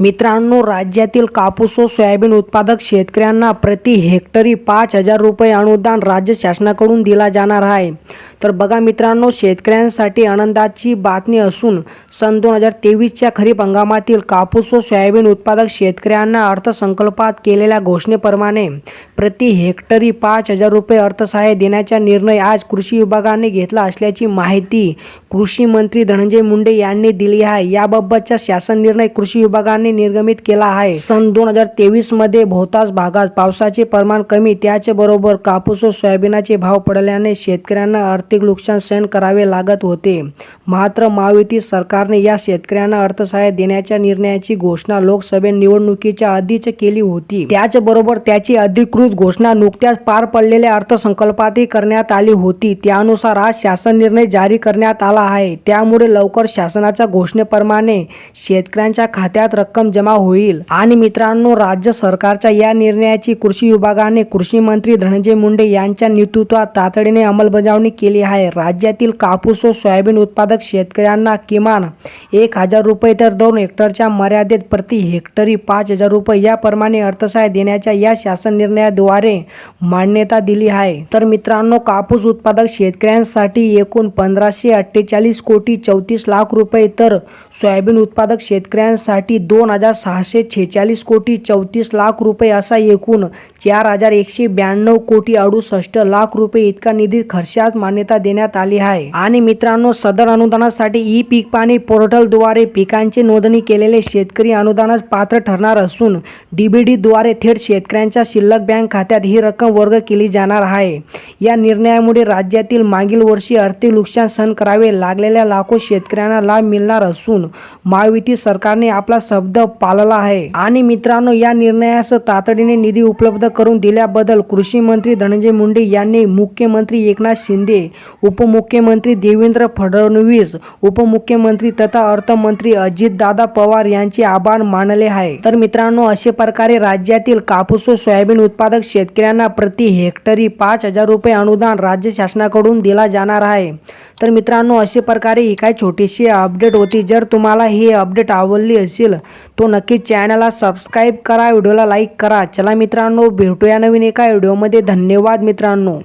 मित्रांनो राज्यातील कापूस व सोयाबीन उत्पादक शेतकऱ्यांना प्रति हेक्टरी पाच हजार रुपये अनुदान राज्य शासनाकडून दिला जाणार आहे. तर बघा मित्रांनो शेतकऱ्यांसाठी आनंदाची बातमी असून सन दोन हजार तेवीसच्या खरीप हंगामातील कापूस व सोयाबीन उत्पादक शेतकऱ्यांना अर्थसंकल्पात केलेल्या घोषणेप्रमाणे प्रति हेक्टरी पाच हजार रुपये अर्थसहाय्य देण्याचा निर्णय आज कृषी विभागाने घेतला असल्याची माहिती कृषी मंत्री धनंजय मुंडे यांनी दिली आहे. याबाबतचा शासन निर्णय कृषी विभागाने निर्गमित केला आहे. सन दोन हजार तेवीसमध्ये बहुतांश भागात पावसाचे प्रमाण कमी त्याचबरोबर कापूस व सोयाबीनाचे भाव पडल्याने शेतकऱ्यांना आर्थिक नुकसान सहन करावे लागत होते. मात्र महायुती सरकारने या शेतकऱ्यांना अर्थसहाय्य देण्याच्या निर्णयाची घोषणा लोकसभे निवडणुकीच्या आधीच केली होती. त्याचबरोबर त्याची अधिकृत घोषणा नुकत्याच पार पडलेल्या अर्थसंकल्पातही करण्यात आली होती. त्यानुसार आज शासन निर्णय जारी करण्यात आला आहे. त्यामुळे लवकर शासनाच्या घोषणेप्रमाणे शेतकऱ्यांच्या खात्यात रक्कम जमा होईल. आणि मित्रांनो राज्य सरकारच्या या निर्णयाची कृषी विभागाने कृषी मंत्री धनंजय मुंडे यांच्या नेतृत्वात तातडीने अंमलबजावणी केली आहे. राज्यातील कापूस व सोयाबीन उत्पादक शेतकऱ्यांना किमान एक हजार रुपये तर दोन हेक्टरच्या मर्यादेत प्रति हेक्टरी पाच हजार रुपये याप्रमाणे अर्थसहाय्य देण्याच्या या शासन कायद्याद्वारे मान्यता दिली आहे. तर मित्रांनो कापूस उत्पादक शेतकऱ्यांसाठी एकूण पंधराशे अठ्ठेचाळीस कोटी चौतीस लाख रुपये तर सोयाबीन उत्पादक शेतकऱ्यांसाठी दोन हजार सहाशे छेचाळीस कोटी चौतीस लाख रुपये असा एकूण चार हजार एकशे ब्याण्णव कोटी अडुसष्ट लाख रुपये इतका निधी खर्चास मान्यता देण्यात आली आहे. आणि मित्रांनो सदर अनुदानासाठी ई पीक पाणी पोर्टलद्वारे पिकांची नोंदणी केलेले शेतकरी अनुदानास पात्र ठरणार असून डीबीडीद्वारे थेट शेतकऱ्यांच्या शिल्लक बँक खात्यात ही रक्कम वर्ग केली जाणार आहे. या निर्णयामुळे राज्यातील मागील वर्षी आर्थिक नुकसान सहन करावे लागलेल्या लाखो शेतकऱ्यांना लाभ मिळणार असून महायुती सरकारने आपला शब्द पाळला आहे. आणि मित्रांनो या निर्णयास तातडीने निधी उपलब्ध करून दिल्याबद्दल कृषी मंत्री धनंजय मुंडे यांनी मुख्यमंत्री एकनाथ शिंदे उपमुख्यमंत्री देवेंद्र फडणवीस उपमुख्यमंत्री तथा अर्थमंत्री अजितदादा पवार यांचे आभार मानले आहे. तर मित्रांनो अशा प्रकारे राज्यातील कापूस व सोयाबीन उत्पादक शेतकऱ्यांना प्रति हेक्टरी पाच हजार रुपये अनुदान राज्य शासनाकडून दिला जाणार आहे. तर मित्रांनो अशा प्रकारे ही काय छोटीशी अपडेट होती. जर तुम्हाला ही अपडेट आवडली असेल तो नक्की चॅनलला सबस्क्राईब करा व्हिडिओला लाईक करा. चला मित्रांनो भेटूया नवीन एका व्हिडिओमध्ये. धन्यवाद मित्रांनो.